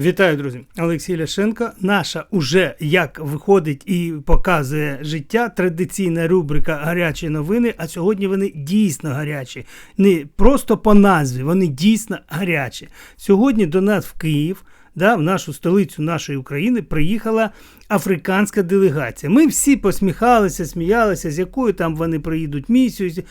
Вітаю, друзі! Олексій Ляшенко. Наша уже як виходить і показує життя. Традиційна рубрика Гарячі новини. А сьогодні вони дійсно гарячі. Не просто по назві, вони дійсно гарячі. Сьогодні до нас в Київ, да, в нашу столицю нашої України, приїхала африканська делегація. Ми всі посміхалися, сміялися, з якою там вони приїдуть місією.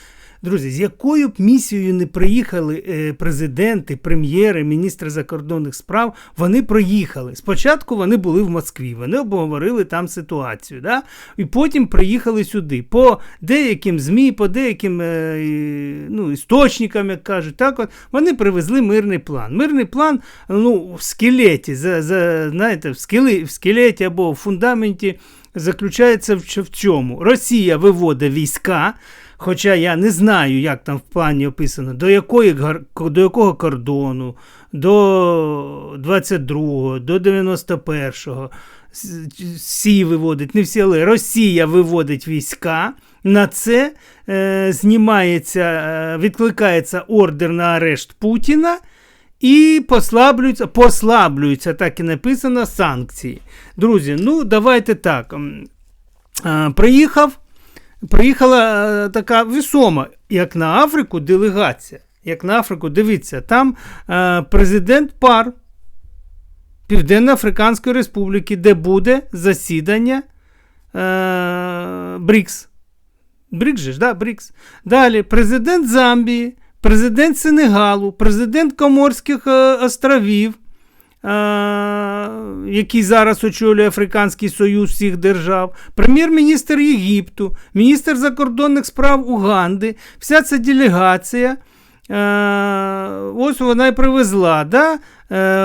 Друзі, з якою б місією не приїхали е, президенти, прем'єри, міністри закордонних справ, вони приїхали. Спочатку вони були в Москві, вони обговорили там ситуацію. Да? І потім приїхали сюди. По деяким ЗМІ, по деяким е, ну, істочникам, як кажуть, так от, вони привезли мирний план. Мирний план ну, в скелеті, за, за, знаєте, в скелеті або в фундаменті заключається в, чому? Росія виводить війська. Хоча я не знаю, як там в плані описано, до якої, до якого кордону, до 22-го, до 91-го. Всі виводить, не всі, але Росія виводить війська. На це е, знімається, е, відкликається ордер на арешт Путіна і послаблюються, послаблюються, так і написано, санкції. Друзі, ну давайте так. Приїхав приїхала е, така весома, як на Африку, делегація. Як на Африку, дивіться, там е, президент пар Південно-Африканської Республіки, де буде засідання е, БРІКС. БРІКС же ж, да, БРІКС. Далі президент Замбії, президент Сенегалу, президент Коморських е, островів який зараз очолює Африканський Союз всіх держав, прем'єр-міністр Єгипту, міністр закордонних справ Уганди, вся ця делегація. Ось вона і привезла, да?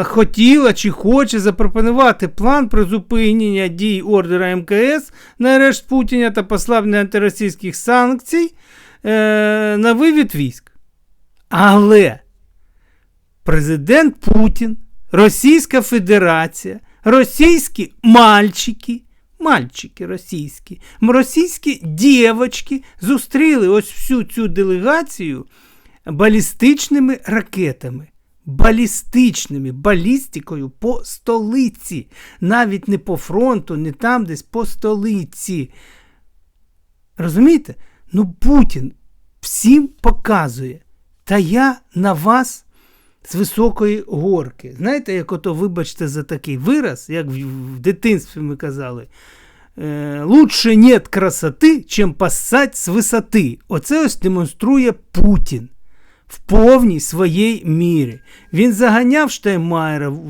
хотіла чи хоче запропонувати план призупинення дій ордера МКС на арешт Путіна та послаблення антиросійських санкцій на вивід військ. Але президент Путін Російська Федерація, російські мальчики, мальчики російські, російські дівочки зустріли ось всю цю делегацію балістичними ракетами. Балістичними, балістикою по столиці. Навіть не по фронту, не там десь по столиці. Розумієте? Ну, Путін всім показує. Та я на вас з високої горки. Знаєте, як ото, вибачте, за такий вираз, як в, дитинстві ми казали. Е, Лучше нет красоти, чим пасать з висоти. Оце ось демонструє Путін в повній своїй мірі. Він заганяв Штайнмайера в,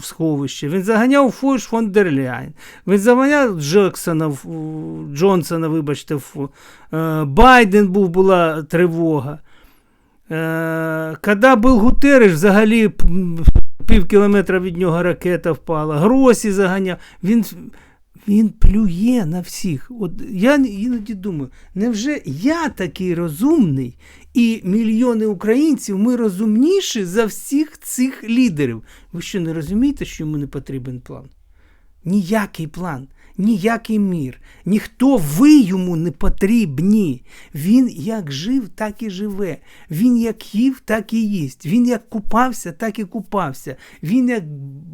в сховище, він заганяв Фойш фон дер Ляйн, він заганяв Джексона, Джонсона, вибачте, в, е, Байден був, була тривога. Е, Коли був Гутереш, взагалі пів кілометра від нього ракета впала, Гросі заганяв. Він він плює на всіх. От Я іноді думаю, невже я такий розумний, і мільйони українців ми розумніші за всіх цих лідерів? Ви що не розумієте, що йому не потрібен план? Ніякий план ніякий мір, ніхто ви йому не потрібні. Він як жив, так і живе. Він як їв, так і їсть. Він як купався, так і купався. Він як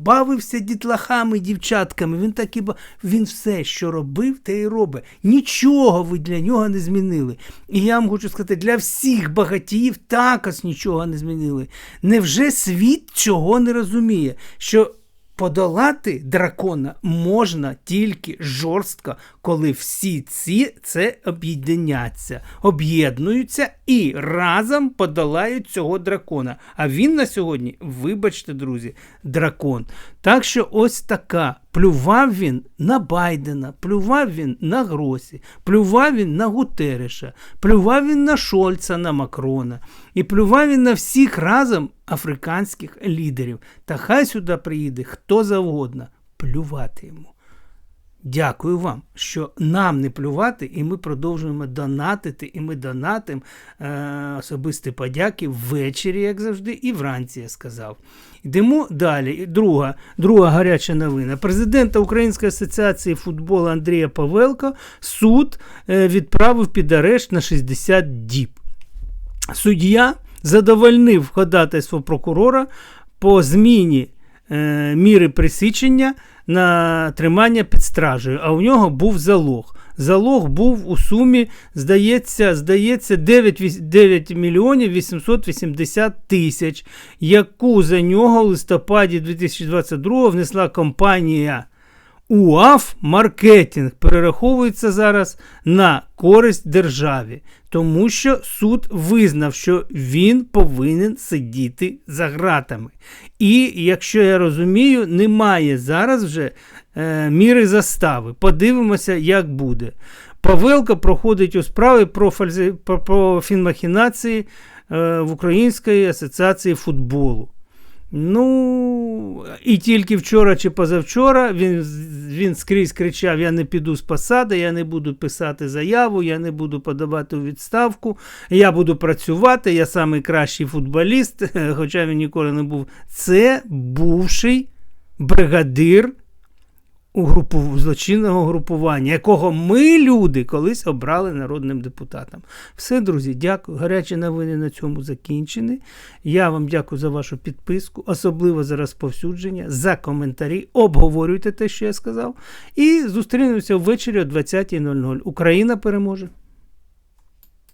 бавився дітлахами, дівчатками, він так і бав... Він все, що робив, те й робить. Нічого ви для нього не змінили. І я вам хочу сказати, для всіх багатіїв також нічого не змінили. Невже світ чого не розуміє? що Подолати дракона можна тільки жорстко, коли всі ці це об'єдняться, об'єднуються і разом подолають цього дракона. А він на сьогодні, вибачте, друзі, дракон. Так що ось така. Плював він на Байдена, плював він на Гросі, плював він на Гутереша, плював він на Шольца, на Макрона, і плював він на всіх разом африканських лідерів. Та хай сюди приїде хто завгодно плювати йому. Дякую вам, що нам не плювати, і ми продовжуємо донатити, і ми донатимо е, особисті подяки ввечері, як завжди, і вранці я сказав. Йдемо далі. Друга друга гаряча новина. Президента Української асоціації футболу Андрія Павелко суд е, відправив під арешт на 60 діб. Суддя задовольнив ходатайство прокурора по зміні е, міри присічення на тримання під стражею, а у нього був залог. Залог був у сумі, здається, здається 9, 9 мільйонів 880 тисяч, яку за нього в листопаді 2022 внесла компанія УАФ Маркетинг перераховується зараз на користь державі, тому що суд визнав, що він повинен сидіти за ґратами. І, якщо я розумію, немає зараз вже е, міри застави. Подивимося, як буде. Павелко проходить у справі про, фальзи... про, фінмахінації е, в Української асоціації футболу. Ну, і тільки вчора чи позавчора він, він скрізь кричав: Я не піду з посади, я не буду писати заяву, я не буду подавати у відставку, я буду працювати, я найкращий футболіст, хоча він ніколи не був. Це бувший бригадир у групу, злочинного групування, якого ми, люди, колись обрали народним депутатом. Все, друзі, дякую. Гарячі новини на цьому закінчені. Я вам дякую за вашу підписку, особливо за розповсюдження, за коментарі. Обговорюйте те, що я сказав. І зустрінемося ввечері о 20.00. Україна переможе!